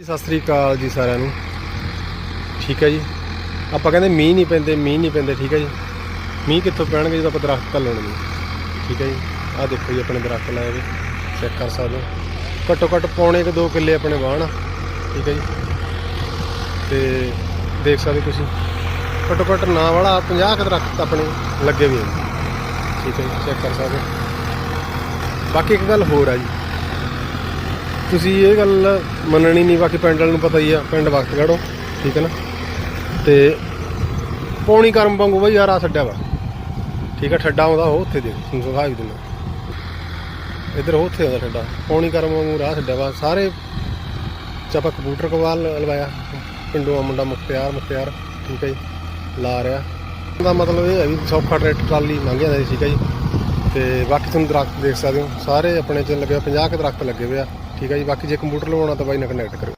ਸਤਿ ਸ੍ਰੀ ਅਕਾਲ ਜੀ ਸਾਰਿਆਂ ਨੂੰ। ਠੀਕ ਹੈ ਜੀ? ਆਪਾਂ ਕਹਿੰਦੇ ਮੀਂਹ ਨਹੀਂ ਪੈਂਦੇ, ਮੀਂਹ ਨਹੀਂ ਪੈਂਦੇ, ਠੀਕ ਹੈ ਜੀ? ਮੀਂਹ ਕਿੱਥੋਂ ਪੈਣਗੇ ਜਦੋਂ ਆਪਾਂ ਦਰਖਤ ਤਾਂ ਲਾਉਣੇ ਨਹੀਂ ਠੀਕ ਹੈ ਜੀ? ਆਹ ਦੇਖੋ ਜੀ ਆਪਣੇ ਦਰਖਤ ਲਾਏ ਵੇ ਚੈੱਕ ਕਰ ਸਕਦੇ ਹੋ। ਘੱਟੋ ਘੱਟ ਪੌਣੇ ਕੁ 2 ਕਿੱਲੇ ਆਪਣੇ ਵਾਹਣ ਆ, ਠੀਕ ਹੈ ਜੀ? ਤੇ ਦੇਖ ਸਕਦੇ ਤੁਸੀਂ, ਘੱਟੋ ਘੱਟ ਨਾ ਵਾਲਾ 50 ਕੁ ਦਰਖਤ ਆਪਣੇ ਲੱਗੇ ਵੀ ਨੇ ਠੀਕ ਹੈ ਜੀ ਚੈੱਕ ਕਰ ਸਕਦੇ ਹੋ। ਬਾਕੀ ਇੱਕ ਗੱਲ ਹੋਰ ਆ ਜੀ ਤੁਸੀਂ ਇਹ ਗੱਲ ਮੰਨਣੀ ਨਹੀਂ, ਬਾਕੀ ਪਿੰਡ ਵਾਲਿਆਂ ਨੂੰ ਪਤਾ ਹੀ ਆ, ਪਿੰਡ ਵਕਤ ਗੜੋ ਠੀਕ ਹੈ ਨਾ? ਤੇ ਪੌਣੀ ਕਰਮ ਵਾਂਗੂ ਬਈ ਯਾਰ ਆ ਛੱਡਿਆ ਵਾ। ਠੀਕ ਹੈ ਠੱਡਾ ਆਉਂਦਾ ਉਹ ਉੱਥੇ ਦੇ, ਤੁਹਾਨੂੰ ਦਿਖਾ ਵੀ ਦਿੰਦਾ। ਇੱਧਰ ਉਹ ਉੱਥੇ ਆਉਂਦਾ ਠੱਡਾ। ਪੌਣੀ ਕਰਮ ਵਾਂਗੂ ਰਾਹ ਛੱਡਿਆ ਵਾ। ਸਾਰੇ ਚਾਪਾ ਕੰਪਿਊਟਰ ਕਵਾਲ ਲਵਾਇਆ। ਪਿੰਡੋਂ ਆ ਮੁੰਡਾ ਮੁਖਤਿਆਰ ਮੁਖਤਿਆਰ, ਠੀਕ ਹੈ ਜੀ, ਲਾ ਰਿਹਾ। ਦਾ ਮਤਲਬ ਇਹ ਹੈ ਵੀ ਸੌਖਾ ਟਰੈਕਟਰ, ਟਰਾਲੀ ਲੰਘ ਜਾਂਦਾ ਸੀ, ਠੀਕ ਹੈ ਜੀ। ਤੇ ਬਾਕੀ ਤੁਹਾਨੂੰ ਦਰਖਤ ਦੇਖ ਸਕਦੇ ਹੋ। ਸਾਰੇ ਆਪਣੇ ਚ ਲੱਗੇ 50 ਕੁ ਦਰਖਤ ਲੱਗੇ ਹੋਏ ਆ। ਠੀਕ ਹੈ ਜੀ ਬਾਕੀ ਜੇ ਕੰਪਿਊਟਰ ਲਵਾਉਣਾ ਤਾਂ ਬਾਈ ਨਾਲ ਕਨੈਕਟ ਕਰੋ